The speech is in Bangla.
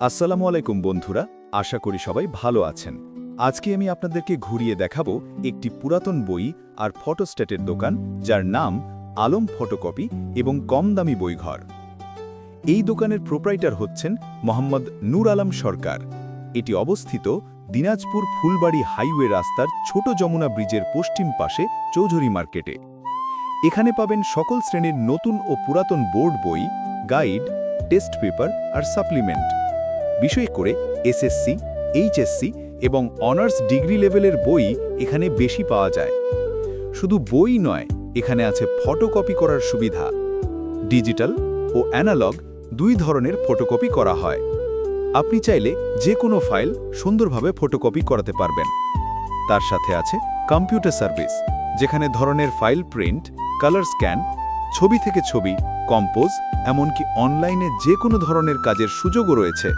আসসালামু আলাইকুম বন্ধুরা, আশা করি সবাই ভালো আছেন। আজকে আমি আপনাদেরকে ঘুরিয়ে দেখাবো একটি পুরাতন বই আর ফটোস্ট্যাটের দোকান, যার নাম আলম ফটোকপি এবং কম দামি বইঘর। এই দোকানের প্রোপ্রাইটার হচ্ছেন মোহাম্মদ নূর আলম সরকার। এটি অবস্থিত দিনাজপুর ফুলবাড়ি হাইওয়ে রাস্তার ছোট যমুনা ব্রিজের পশ্চিম পাশে চৌধুরী মার্কেটে। এখানে পাবেন সকল শ্রেণির নতুন ও পুরাতন বোর্ড বই, গাইড, টেস্ট পেপার আর সাপ্লিমেন্ট। বিষয় করে এসএসসি এইচএসসি এবং অনার্স ডিগ্রি লেভেলের বই এখানে বেশি পাওয়া যায়। শুধু বই নয়, এখানে আছে ফটোকপি করার সুবিধা। ডিজিটাল ও অ্যানালগ দুই ধরনের ফটোকপি করা হয়। আপনি চাইলে যে কোনো ফাইল সুন্দরভাবে ফটোকপি করাতে পারবেন। তার সাথে আছে কম্পিউটার সার্ভিস, যেখানে ধরনের ফাইল প্রিন্ট, কালার স্ক্যান, ছবি থেকে ছবি কম্পোজ এমনকি অনলাইনে যে কোনো ধরনের কাজের সুযোগও রয়েছে।